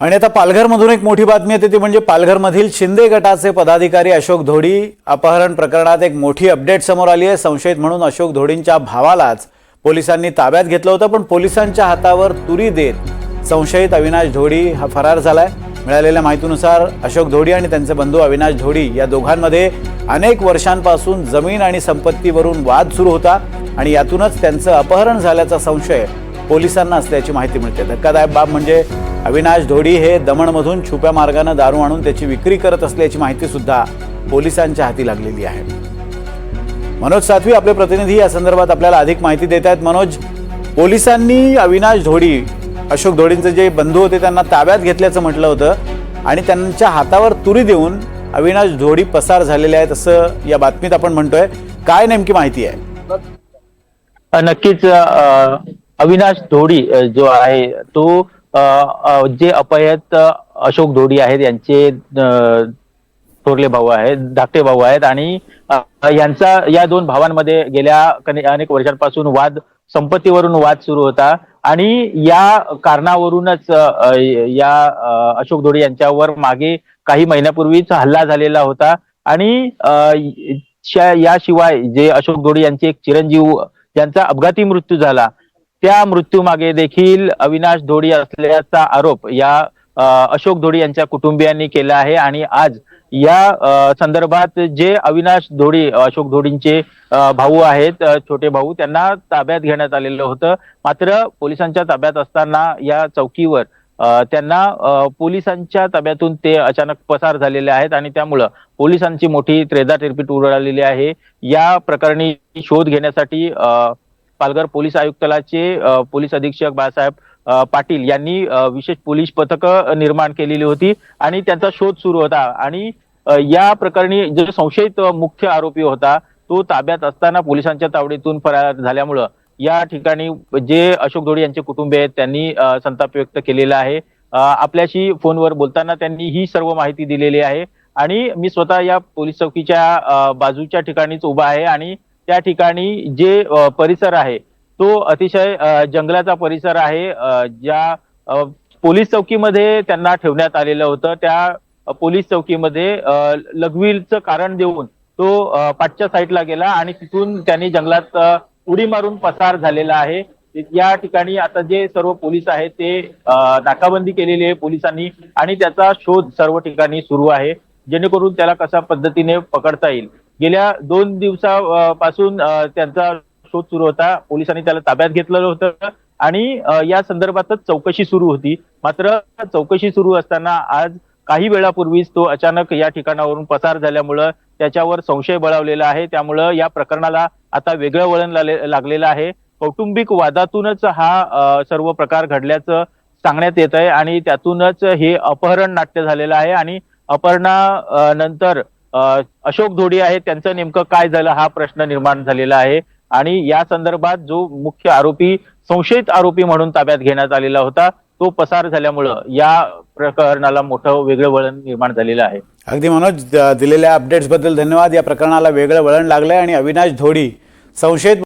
आणि आता पालघरमधून एक मोठी बातमी येते ती म्हणजे पालघरमधील शिंदे गटाचे पदाधिकारी अशोक धोडी अपहरण प्रकरणात एक मोठी अपडेट समोर आली आहे. संशयित म्हणून अशोक धोडींच्या भावालाच पोलिसांनी ताब्यात घेतलं होतं पण पोलिसांच्या हातावर तुरी देत संशयित अविनाश धोडी हा फरार झालाय. मिळालेल्या माहितीनुसार अशोक धोडी आणि त्यांचे बंधू अविनाश धोडी या दोघांमध्ये अनेक वर्षांपासून जमीन आणि संपत्तीवरून वाद सुरू होता आणि यातूनच त्यांचं अपहरण झाल्याचा संशय पोलिसांना असल्याची माहिती मिळते. धक्कादायक बाब म्हणजे अविनाश धोडी हे दमणमधून छुप्या मार्गानं दारू आणून त्याची विक्री करत असल्याची माहिती सुद्धा पोलिसांच्या हाती लागलेली आहे. मनोज सातवी आपले प्रतिनिधी या संदर्भात आपल्याला अधिक माहिती देत आहेत. मनोज पोलिसांनी अविनाश धोडी अशोक धोडींचे जे बंधू होते त्यांना ताब्यात घेतल्याचं म्हटलं होतं आणि त्यांच्या हातावर तुरी देऊन अविनाश धोडी पसार झालेले आहेत असं या बातमीत आपण म्हणतोय. काय नेमकी माहिती आहे? नक्कीच अविनाश धोडी जो आहे तो जे अपयत अशोक धोडी आहेत यांचे थोरले भाऊ आहेत धाकटे भाऊ आहेत आणि यांचा या दोन भावांमध्ये गेल्या अनेक वर्षांपासून वाद संपत्तीवरून वाद सुरू होता आणि या कारणावरूनच या अशोक धोडी यांच्यावर मागे काही महिन्यापूर्वीच हल्ला झालेला होता आणि याशिवाय जे अशोक धोडी यांचे एक चिरंजीव ज्यांचा अपघाती मृत्यू झाला त्या मृत्यूमागे देखील अविनाश धोडी असल्याचा आरोप या अशोक धोडी यांच्या कुटुंबियांनी केला आहे. आणि आज या संदर्भात जे अविनाश धोडी अशोक धोडींचे भाऊ आहेत छोटे भाऊ त्यांना ताब्यात घेण्यात आलेलं होतं. मात्र पोलिसांच्या ताब्यात असताना या चौकीवर त्यांना पोलिसांच्या ताब्यातून ते अचानक पसार झालेले आहेत. आणि त्यामुळं पोलिसांची मोठी त्रेदा तिरपीट उडालेली आहे. या प्रकरणी शोध घेण्यासाठी अ, पालघर पोलीस आयुक्तालयाचे पोलीस अधीक्षक बाळासाहेब पाटील यांनी विशेष पोलीस पथक निर्माण केलेली होती आणि त्यांचा शोध सुरू होता. आणि या प्रकरणी जो संशयित मुख्य आरोपी होता तो ताब्यात असताना पोलिसांच्या तावडीतून फरार झाल्यामुळं या ठिकाणी जे अशोक धोडी यांचे कुटुंबीय आहेत त्यांनी संताप व्यक्त केलेला आहे. आपल्याशी फोनवर बोलताना त्यांनी ही सर्व माहिती दिलेली आहे. आणि मी स्वतः या पोलीस चौकीच्या बाजूच्या ठिकाणीच उभा आहे आणि त्या ठिकाणी जे परिसर आहे तो अतिशय जंगलाचा परिसर आहे ज्या पोलीस चौकीमध्ये त्यांना ठेवण्यात आलेलं होतं. त्या पोलीस चौकीमध्ये लघवीचं कारण देऊन तो पाठच्या साईडला गेला आणि तिथून त्यांनी जंगलात उडी मारून पसार झालेला आहे. या ठिकाणी आता जे सर्व पोलीस आहेत ते नाकाबंदी केलेली आहे पोलिसांनी आणि त्याचा शोध सर्व ठिकाणी सुरू आहे. जेणेकरून त्याला कशा पद्धतीने पकडता येईल. गेल्या दोन दिवसापासून त्यांचा शोध सुरू होता. पोलिसांनी त्याला ताब्यात घेतलेलं होतं. आणि या संदर्भातच चौकशी सुरू होती. मात्र चौकशी सुरू असताना आज काही वेळापूर्वीच तो अचानक या ठिकाणावरून पसार झाल्यामुळं त्याच्यावर संशय बळावलेला आहे. त्यामुळं या प्रकरणाला आता वेगळं वळण लागलेलं आहे. कौटुंबिक वादातूनच हा सर्व प्रकार घडल्याचं सांगण्यात येत आहे आणि त्यातूनच हे अपहरण नाट्य झालेलं आहे. आणि अपहरणा नंतर अशोक धोडी आहेत त्यांचं नेमकं काय झालं हा प्रश्न निर्माण झालेला आहे. आणि या संदर्भात जो मुख्य आरोपी संशयित आरोपी म्हणून ताब्यात घेण्यात आलेला होता तो पसार झाल्यामुळं या प्रकरणाला मोठं वेगळं वळण निर्माण झालेलं आहे. अगदी मनोज दिलेल्या अपडेट्सबद्दल धन्यवाद. या प्रकरणाला वेगळं वळण लागलंय आणि अविनाश धोडी संशयित